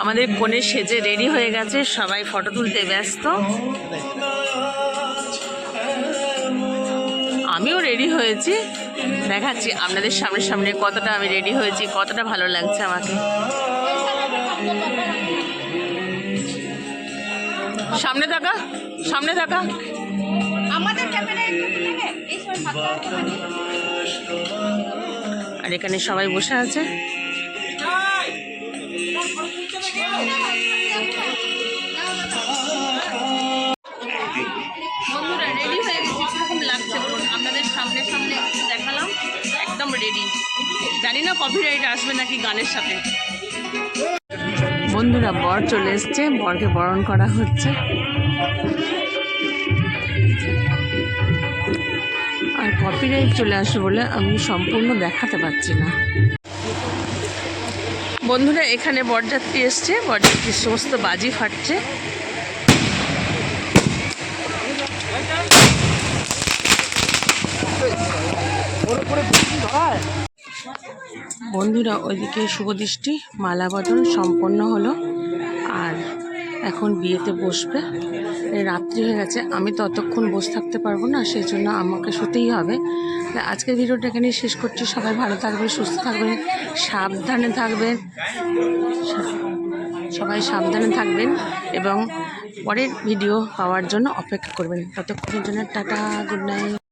আমাদের কোণে সেজে রেডি হয়ে গেছে সবাই ফটো তুলতে ব্যস্ত। আমিও রেডি হয়েছি। দেখাচ্ছি আপনাদের সামনে সামনে কতটা আমি রেডি হয়েছি কতটা ভালো লাগছে আমাকে। সামনে থাকা সামনে থাকা আমাদের মানে। আর এখানে সবাই বসে আছে। বন্ধুরা রেডি হয়ে গেছি? কীরকম লাগছে আপনাদের সামনে সামনে দেখালাম? একদম রেডি জানি না কপিরাইট আসবে নাকি গানের সাথে। বন্ধুরা, বর চলে এসছে। বরকে বরণ করা হচ্ছে। আর কপিরাইট চলে আসবে বলে আমি সম্পূর্ণ দেখাতে পারছি না। বন্ধুরা, এখানে বরযাত্রী এসছে। বরযাত্রীর সমস্ত বাজি ফাটছে। বন্ধুরা, ওইদিকে শুভদৃষ্টি মালা বদল সম্পন্ন হলো। আর এখন বিয়েতে বসবে। রাত্রি হয়ে গেছে, আমি ততক্ষণ বসে থাকতে পারব না সেই জন্য আমাকে শুতেই হবে। আজকের ভিডিওটা এখানেই শেষ করছি। সবাই ভালো থাকবে সুস্থ থাকবে সাবধানে থাকবেন। সবাই সাবধানে থাকবেন এবং পরের ভিডিও পাওয়ার জন্য অপেক্ষা করবেন। ততক্ষণের জন্য টাটা, গুড নাইট।